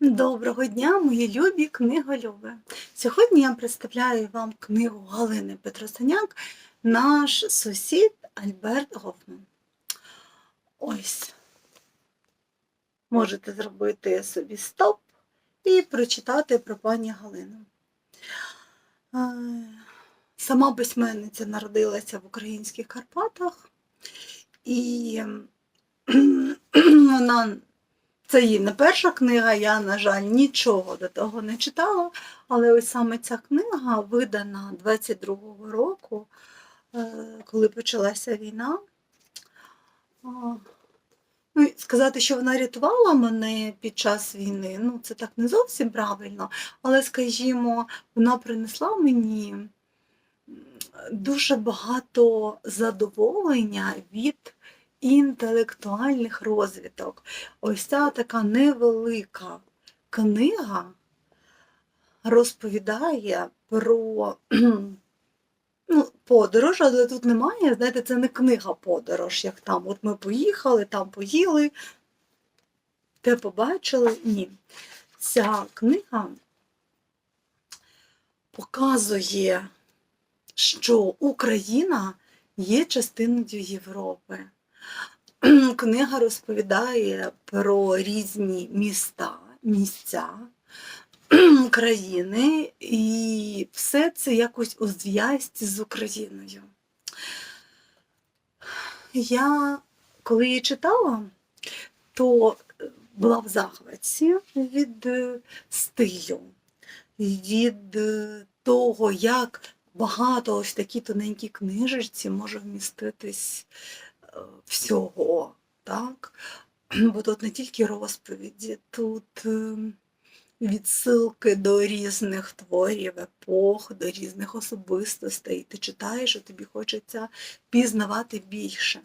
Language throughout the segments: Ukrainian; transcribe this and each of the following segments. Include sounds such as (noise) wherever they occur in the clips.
Доброго дня, мої любі книголюби! Сьогодні я представляю вам книгу Галини Петросаняк Наш сусід Альберт Гофман. Ось. Можете зробити собі стоп і прочитати про пані Галину. Е, Сама письменниця народилася в українських Карпатах, і (clears throat) вона це її не перша книга, я, на жаль, нічого до того не читала, але ось саме ця книга видана 22-го року, е, коли почалася війна. Ну, сказати, що вона рятувала мене під час війни, ну це так не зовсім правильно, але, скажімо, вона принесла мені дуже багато задоволення від інтелектуальних розвиток. Ось ця така невелика книга розповідає про (clears throat) ну, подорож, але тут немає, знаєте, це не книга подорож, як там. От ми поїхали, там поїли, те побачили. Ні. Ця книга показує, що Україна є частиною Європи. (clears throat) Книга розповідає про різні міста, місця (clears throat) країни, і все це якось у зв'язці з Україною. Я, коли її читала, то була в захваті від е, стилю, від е, того, як багато ось такі тоненькі книжечці може вміститись всього, так? (clears throat) Бо тут не тільки розповіді, тут е, відсилки до різних творів, епох, до різних особистостей. Ти читаєш, і тобі хочеться пізнавати більше.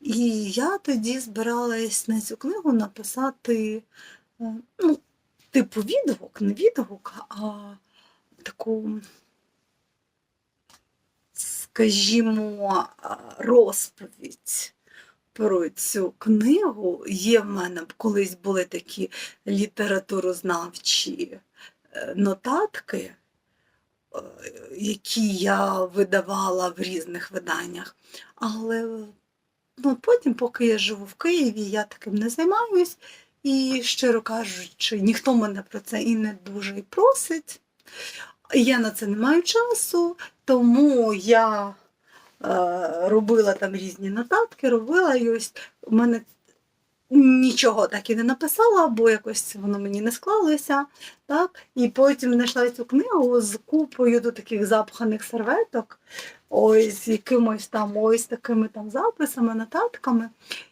І я тоді збиралась на цю книгу написати е, ну, типу відгук, не відгук, а таку, скажімо, розповідь про цю книгу. Є в мене колись були такі літературознавчі е, нотатки, е, які я видавала в різних виданнях. Але ну, потім, поки я живу в Києві, я таким не займаюсь. І, щиро кажучи, ніхто мене про це і не дуже і просить. Я на це не маю часу, тому я е, робила там різні нотатки, робила і ось у мене нічого так і не написала, бо якось воно мені не склалося. Так? І потім знайшла цю книгу з купою до таких запханих серветок, ось з якимось там ось такими там записами, нотатками.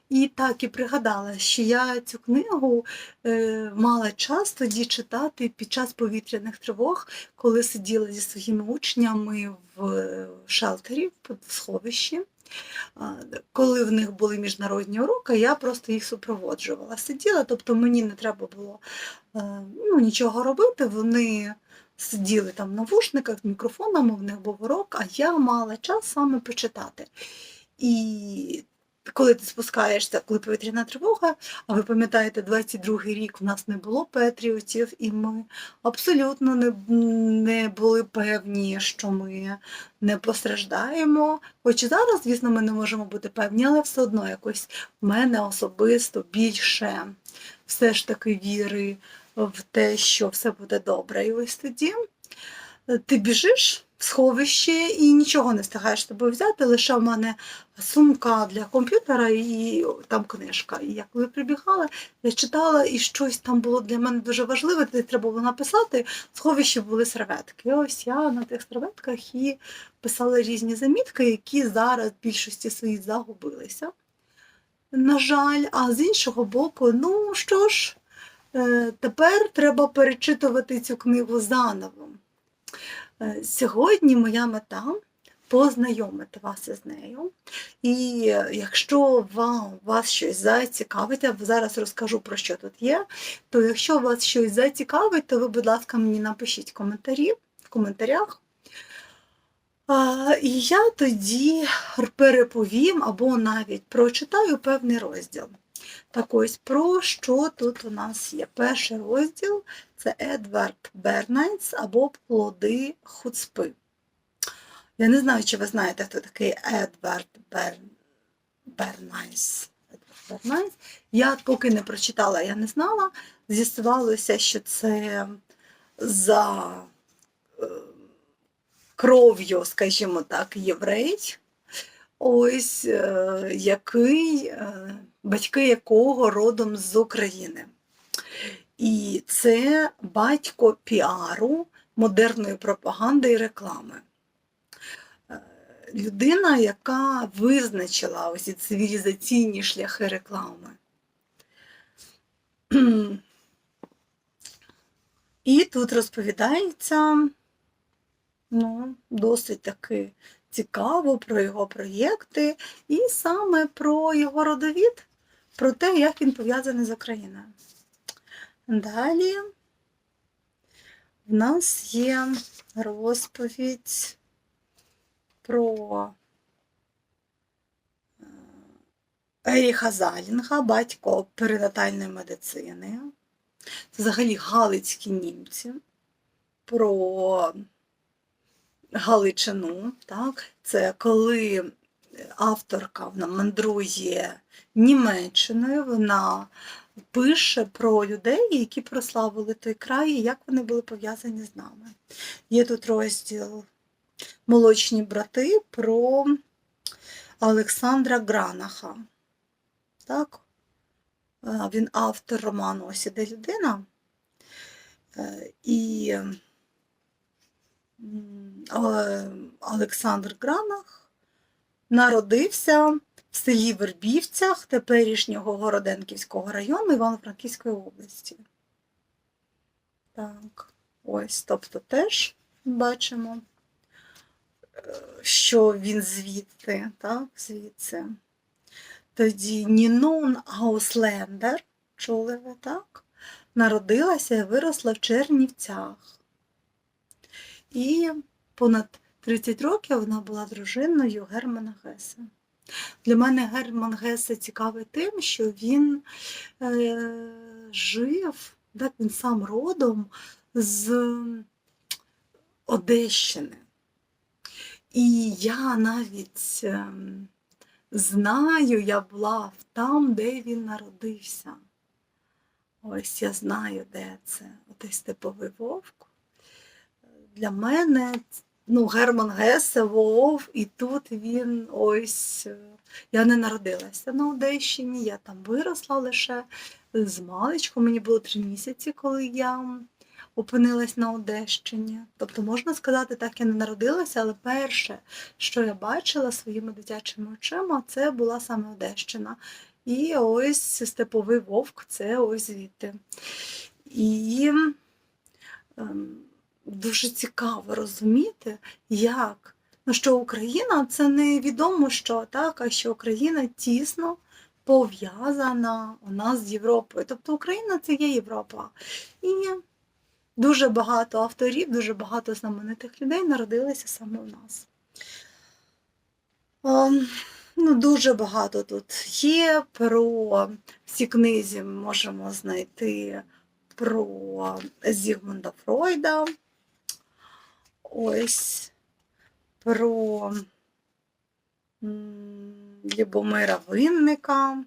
І так і пригадала, що я цю книгу е, мала час тоді читати під час повітряних тривог, коли сиділа зі своїми учнями в е, шелтері, в сховищі. Коли в них були міжнародні уроки, я просто їх супроводжувала. Сиділа, тобто мені не треба було е, ну, нічого робити. Вони сиділи там в навушниках з мікрофонами, в них був урок, а я мала час саме почитати. І коли ти спускаєшся, коли повітряна тривога, а ви пам'ятаєте, 22-й рік в нас не було патріотів, і ми абсолютно не, не були певні, що ми не постраждаємо. Хоч зараз, звісно, ми не можемо бути певні, але все одно якось в мене особисто більше все ж таки віри в те, що все буде добре. І ось тоді ти біжиш в сховище і нічого не встигаєш з взяти, лише в мене сумка для комп'ютера і там книжка. І я коли прибігала, я читала, і щось там було для мене дуже важливе, де треба було написати. В сховищі були серветки. Ось я на тих серветках і писала різні замітки, які зараз в більшості своїх загубилися. На жаль, а з іншого боку, ну що ж, е, тепер треба перечитувати цю книгу заново. Е, Сьогодні моя мета познайомити вас із нею. І е, якщо вам вас щось зацікавить, я зараз розкажу про що тут є, то якщо вас щось зацікавить, то ви, будь ласка, мені напишіть коментарі в коментарях. І я тоді переповім або навіть прочитаю певний розділ. Так ось про що тут у нас є? Перший розділ це Едвард Бернайц або Плоди Хуцпи. Я не знаю, чи ви знаєте, хто такий Едвард Бер... Бернайс. Едвард Бернайс. Я поки не прочитала, я не знала. З'ясувалося, що це за е, кров'ю, скажімо так, єврей, ось е, який, е, батьки якого родом з України. І це батько піару, модерної пропаганди і реклами. Е, Людина, яка визначила ось ці цивілізаційні шляхи реклами. І тут розповідається ну, досить таки цікаво про його проєкти і саме про його родовід, про те, як він пов'язаний з Україною. Далі в нас є розповідь про е, Еріха Залінга, батько перинатальної медицини. Це взагалі галицькі німці, про Галичину. Так? Це коли авторка вона мандрує Німеччиною, вона пише про людей, які прославили той край, і як вони були пов'язані з нами. Є тут розділ Молочні брати про Олександра Гранаха. Так? Він автор роману Ось іде людина. Е, І Олександр Гранах народився в селі Вербівцях теперішнього Городенківського району Івано-Франківської області. Так, ось, тобто теж бачимо, що він звідти, так, звідси. Тоді Нінон Гауслендер, чули ви так? Народилася і виросла в Чернівцях. І понад 30 років вона була дружиною Германа Геса. Для мене Герман Гесе цікавий тим, що він е, жив, так, він сам родом з Одещини. І я навіть ем, знаю, я була там, де він народився. Ось я знаю, де це. Отей степовий вовк. Для мене ну, Герман Гесе, Вов, і тут він ось. е, Я не народилася на Одещині, я там виросла лише з маличку. Мені було три місяці, коли я опинилась на Одещині. Тобто, можна сказати, так я не народилася, але перше, що я бачила своїми дитячими очима, це була саме Одещина. І ось степовий вовк, це ось звідти. І ем, дуже цікаво розуміти, як ну, що Україна це не відомо що, так, а що Україна тісно пов'язана у нас з Європою. Тобто Україна це є Європа. І дуже багато авторів, дуже багато знаменитих людей народилися саме у нас. Ем, Ну, дуже багато тут є про всі книзі ми можемо знайти про Зігмунда Фройда. Ось про Любомира Винника.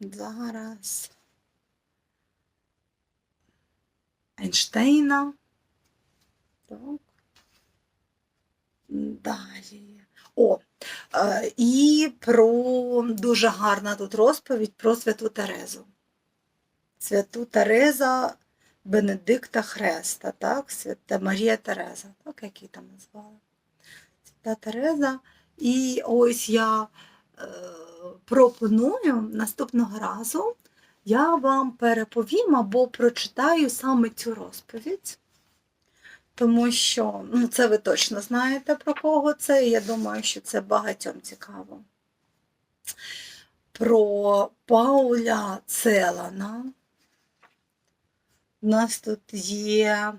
Зараз. Ейнштейна. Так. Далі. О, е, і про дуже гарна тут розповідь про Святу Терезу. Святу Тереза Бенедикта Хреста, так? Свята Марія Тереза, так, як її там назвали. Свята Тереза. І ось я е, пропоную наступного разу я вам переповім або прочитаю саме цю розповідь. Тому що ну, це ви точно знаєте про кого це, і я думаю, що це багатьом цікаво. Про Пауля Целана. У нас тут є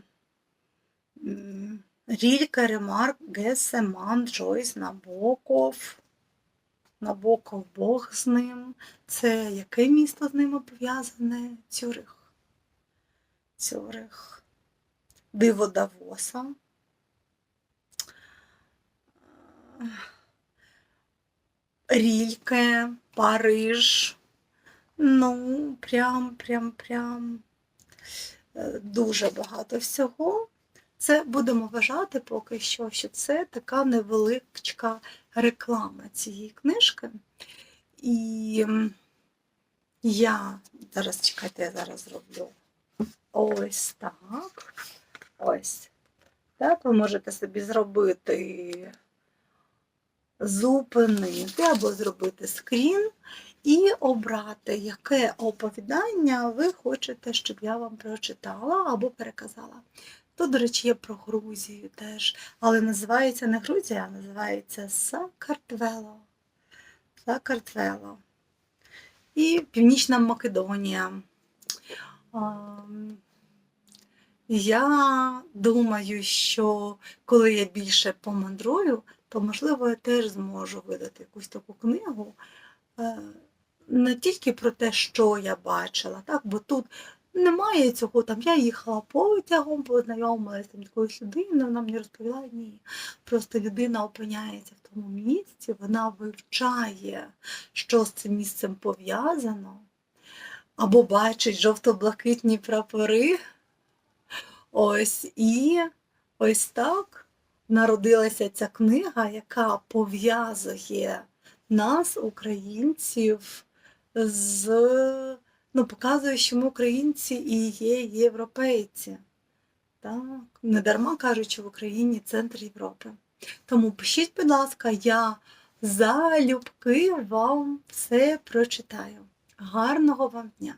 Рілька, Ремарк, Гесе, Ман, Джойс, Набоков. Набоков Бог з ним. Це яке місто з ними пов'язане? Цюрих. Цюрих. Диво Давоса. Рільке, Париж. Ну, прям, прям, прям дуже багато всього. Це будемо вважати поки що, що це така невеличка реклама цієї книжки. І я зараз чекайте, я зараз зроблю ось так. Ось. Так, ви можете собі зробити зупинити або зробити скрін і обрати, яке оповідання ви хочете, щоб я вам прочитала або переказала. Тут, до речі, є про Грузію теж, але називається не Грузія, а називається Сакартвело. Сакартвело. І Північна Македонія. Я думаю, що коли я більше помандрую, то можливо я теж зможу видати якусь таку книгу. Не тільки про те, що я бачила, так? бо тут немає цього. Там я їхала потягом, познайомилася з якоюсь людиною, вона мені розповіла, ні. Просто людина опиняється в тому місці, вона вивчає, що з цим місцем пов'язано, або бачить жовто-блакитні прапори. Ось і ось так народилася ця книга, яка пов'язує нас, українців, з ну, показує, що ми українці і є європейці. Так, не дарма кажуть, що в Україні центр Європи. Тому пишіть, будь ласка, я залюбки вам все прочитаю. Гарного вам дня!